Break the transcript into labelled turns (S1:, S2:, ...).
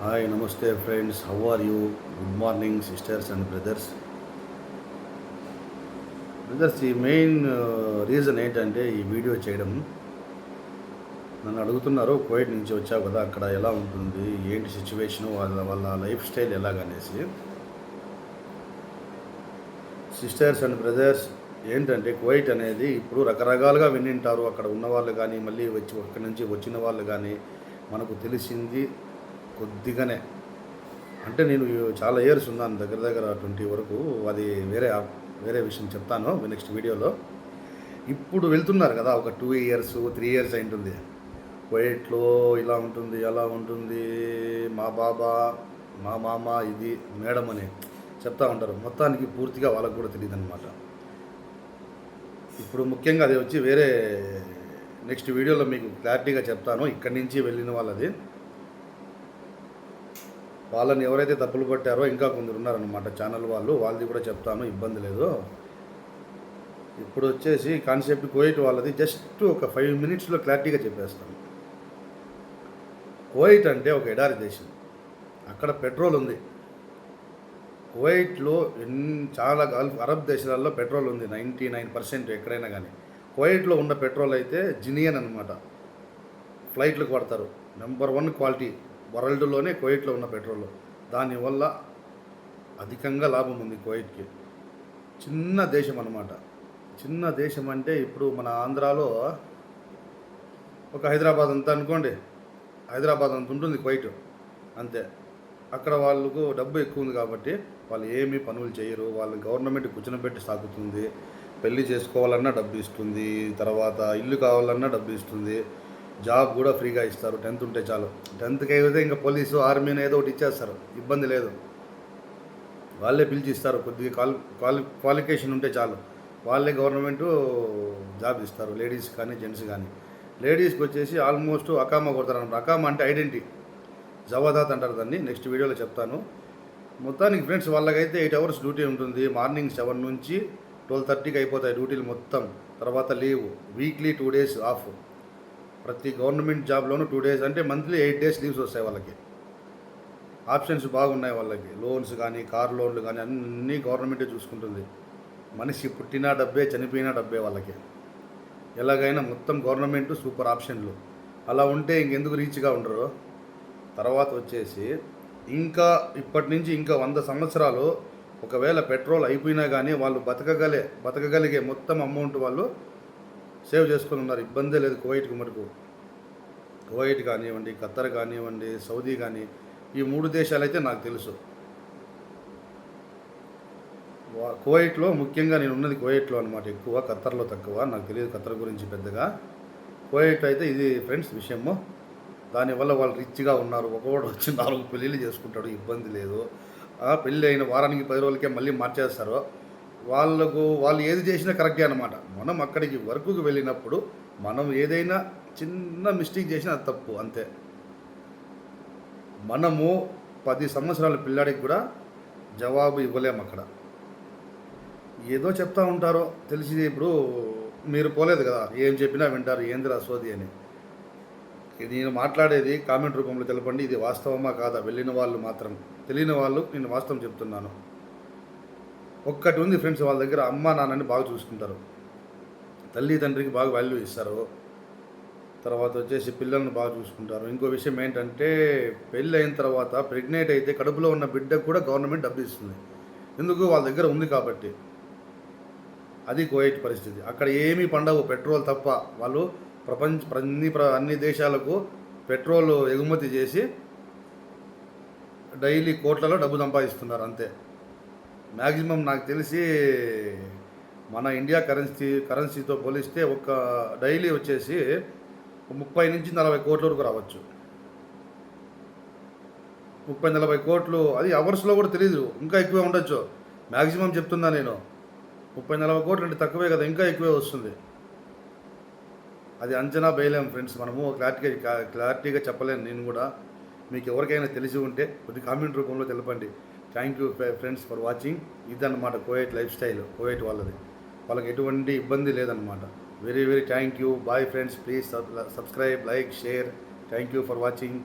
S1: Hi నమస్తే friends how are you good morning sisters and brothers brothers ఈ main reason ఏంటంటే ఈ video చేయడం. నన్ను అడుగుతున్నారు కోవిడ్ నుంచి వచ్చావు కదా అక్కడ ఎలా ఉంటుంది? ఏంటి సిచ్యువేషను వాళ్ళ వాళ్ళ లైఫ్ స్టైల్ ఎలాగనేసి. సిస్టర్స్ అండ్ బ్రదర్స్ ఏంటంటే కువైట్ అనేది ఇప్పుడు రకరకాలుగా వినింటారు అక్కడ ఉన్న వాళ్ళు కానీ మళ్ళీ వచ్చి అక్కడి నుంచి వచ్చిన వాళ్ళు కానీ మనకు తెలిసింది కొద్దిగానే. అంటే నేను చాలా ఇయర్స్ ఉన్నాను దగ్గర దగ్గర ట్వంటీ వరకు. అది వేరే వేరే విషయం చెప్తాను నెక్స్ట్ వీడియోలో. ఇప్పుడు వెళ్తున్నారు కదా ఒక టూ ఇయర్స్ త్రీ ఇయర్స్ అయింటుంది. కువైట్లో ఇలా ఉంటుంది అలా ఉంటుంది. మా బాబా మా మామ ఇది మేడం అని చెప్తా ఉంటారు. మొత్తానికి పూర్తిగా వాళ్ళకు కూడా తెలియదు అనమాట ఇప్పుడు ముఖ్యంగా అది వచ్చి వేరే నెక్స్ట్ వీడియోలో మీకు క్లారిటీగా చెప్తాను. ఇక్కడి నుంచి వెళ్ళిన వాళ్ళది. వాళ్ళని ఎవరైతే తప్పులు పట్టారో ఇంకా కొందరు ఉన్నారనమాట ఛానల్ వాళ్ళు వాళ్ళది కూడా చెప్తాను ఇబ్బంది లేదు. ఇప్పుడు వచ్చేసి కాన్సెప్ట్ కోయిట్ వాళ్ళది జస్ట్ ఒక ఫైవ్ మినిట్స్లో క్లారిటీగా చెప్పేస్తాను. కోయిట్ అంటే ఒక ఎడారి దేశం. అక్కడ పెట్రోల్ ఉంది. కువైట్లో ఎన్ చాలా గల్ఫ్ అరబ్ దేశాలలో పెట్రోల్ ఉంది నైంటీ నైన్ పర్సెంట్ ఎక్కడైనా కానీ కువైట్లో ఉన్న పెట్రోల్ అయితే జినియన్ అనమాట ఫ్లైట్లకు వాడతారు. Number one quality. వరల్డ్లోనే కోయిట్లో ఉన్న పెట్రోల్. దానివల్ల అధికంగా లాభం ఉంది కోయిట్కి. చిన్న దేశం అనమాట చిన్న దేశం అంటే ఇప్పుడు మన ఆంధ్రాలో ఒక హైదరాబాద్ అంతా అనుకోండి. హైదరాబాద్ అంత ఉంటుంది కోయిట్. అంతే. అక్కడ వాళ్ళకు డబ్బు ఎక్కువ ఉంది కాబట్టి వాళ్ళు ఏమీ పనులు చేయరు. వాళ్ళు గవర్నమెంట్ కూర్చునబెట్టి సాగుతుంది పెళ్ళి చేసుకోవాలన్నా డబ్బు ఇస్తుంది. తర్వాత ఇల్లు కావాలన్నా డబ్బు ఇస్తుంది. జాబ్ కూడా ఫ్రీగా ఇస్తారు. టెన్త్ ఉంటే చాలు. టెన్త్కి అయితే ఇంకా పోలీసు ఆర్మీని ఏదో ఒకటి ఇచ్చేస్తారు. ఇబ్బంది లేదు. వాళ్ళే పిలిచి ఇస్తారు కొద్దిగా క్వాలి క్వాలి క్వాలిఫికేషన్ ఉంటే చాలు. వాళ్ళే గవర్నమెంట్ జాబ్ ఇస్తారు. లేడీస్ కానీ జెంట్స్ కానీ. లేడీస్కి వచ్చేసి ఆల్మోస్ట్ అకామా కొడతారు అనమాట అకామా అంటే ఐడెంటిటీ. జవాదాత్ అంటారు దాన్ని. నెక్స్ట్ వీడియోలో చెప్తాను. మొత్తానికి ఫ్రెండ్స్ వాళ్ళకైతే ఎయిట్ అవర్స్ డ్యూటీ ఉంటుంది. మార్నింగ్ సెవెన్ నుంచి ట్వెల్వ్ థర్టీకి అయిపోతాయి డ్యూటీలు మొత్తం. తర్వాత leave. Weekly two days off. ప్రతి గవర్నమెంట్ జాబ్లోనూ టూ డేస్ అంటే మంత్లీ ఎయిట్ డేస్ లీవ్స్ వస్తాయి వాళ్ళకి. ఆప్షన్స్ బాగున్నాయి వాళ్ళకి. లోన్స్ కానీ కార్ లోన్లు కానీ అన్నీ గవర్నమెంటే చూసుకుంటుంది. మనిషి పుట్టినా డబ్బే చనిపోయినా డబ్బే వాళ్ళకి. ఎలాగైనా మొత్తం గవర్నమెంట్ సూపర్ ఆప్షన్లు. అలా ఉంటే ఇంకెందుకు రీచ్గా ఉండరు. తర్వాత వచ్చేసి ఇంకా ఇప్పటి నుంచి ఇంకా వంద సంవత్సరాలు ఒకవేళ పెట్రోల్ అయిపోయినా కానీ వాళ్ళు బతకగలే బతకగలిగే మొత్తం అమౌంట్ వాళ్ళు సేవ్ చేసుకొని ఉన్నారు. ఇబ్బందే లేదు కువైట్కి మటుకు. కువైట్ కానివ్వండి ఖత్తర్ కానివ్వండి సౌదీ కానీ ఈ మూడు దేశాలైతే నాకు తెలుసు. కువైట్లో ముఖ్యంగా నేను ఉన్నది కువైట్లో అనమాట ఎక్కువ ఖత్తర్లో తక్కువ నాకు తెలియదు ఖత్తర్ గురించి పెద్దగా. కువైట్ అయితే ఇది ఫ్రెండ్స్ విషయము. దానివల్ల వాళ్ళు రిచ్గా ఉన్నారు. ఒకవాడు వచ్చి నాలుగు పెళ్ళిళ్ళు చేసుకుంటాడు ఇబ్బంది లేదు. ఆ పెళ్ళి అయిన వారానికి పది రోజులకే మళ్ళీ మార్చేస్తారు. వాళ్ళకు వాళ్ళు ఏది చేసినా కరెక్టే అనమాట మనం అక్కడికి వర్క్కి వెళ్ళినప్పుడు మనం ఏదైనా చిన్న మిస్టేక్ చేసినా అది తప్పు అంతే. మనము పది సంవత్సరాల పిల్లాడికి కూడా జవాబు ఇవ్వలేము అక్కడ. ఏదో చెప్తా ఉంటారో తెలిసి ఇప్పుడు మీరు పోలేదు కదా ఏం చెప్పినా వింటారు ఏందిరా సోది అని. నేను మాట్లాడేది కామెంట్ రూపంలో తెలపండి ఇది వాస్తవమా కాదా? వెళ్ళిన వాళ్ళు మాత్రం తెలియని వాళ్ళు నేను వాస్తవం చెప్తున్నాను. ఒక్కటి ఉంది ఫ్రెండ్స్ వాళ్ళ దగ్గర అమ్మ నాన్నని బాగా చూసుకుంటారు. తల్లి తండ్రికి బాగా వాల్యూ ఇస్తారు. తర్వాత వచ్చేసి పిల్లల్ని బాగా చూసుకుంటారు. ఇంకో విషయం ఏంటంటే పెళ్ళి అయిన తర్వాత ప్రెగ్నెంట్ అయితే కడుపులో ఉన్న బిడ్డకు కూడా గవర్నమెంట్ డబ్బు ఇస్తుంది. ఎందుకు? వాళ్ళ దగ్గర ఉంది కాబట్టి. అది కోయట్ పరిస్థితి. అక్కడ ఏమీ పండవు పెట్రోల్ తప్ప. వాళ్ళు ప్రపంచ అన్ని ప్ర అన్ని దేశాలకు పెట్రోల్ ఎగుమతి చేసి డైలీ కోట్లలో డబ్బు సంపాదిస్తున్నారు అంతే. మ్యాక్సిమం నాకు తెలిసి మన ఇండియా కరెన్సీ కరెన్సీతో పోలిస్తే ఒక డైలీ వచ్చేసి ముప్పై నుంచి నలభై కోట్ల వరకు రావచ్చు. ముప్పై నలభై కోట్లు అది అవర్స్లో కూడా తెలియదు ఇంకా ఎక్కువే ఉండొచ్చు. మ్యాక్సిమం చెప్తున్నా నేను. ముప్పై నలభై కోట్లు అంటే తక్కువే కదా ఇంకా ఎక్కువే వస్తుంది. అది అంచనా వేయలేం ఫ్రెండ్స్ మనము క్లారిటీగా క్లారిటీగా చెప్పలేను నేను కూడా. మీకు ఎవరికైనా తెలిసి ఉంటే కొద్ది కామెంట్ రూపంలో తెలపండి. Thank you friends for watching ఇదన్నమాట కోయట్ లైఫ్ స్టైల్ కోయట్ వాళ్ళది. వాళ్ళకి ఎటువంటి ఇబ్బంది లేదన్నమాట. Very very thank you bye friends please subscribe like share thank you for watching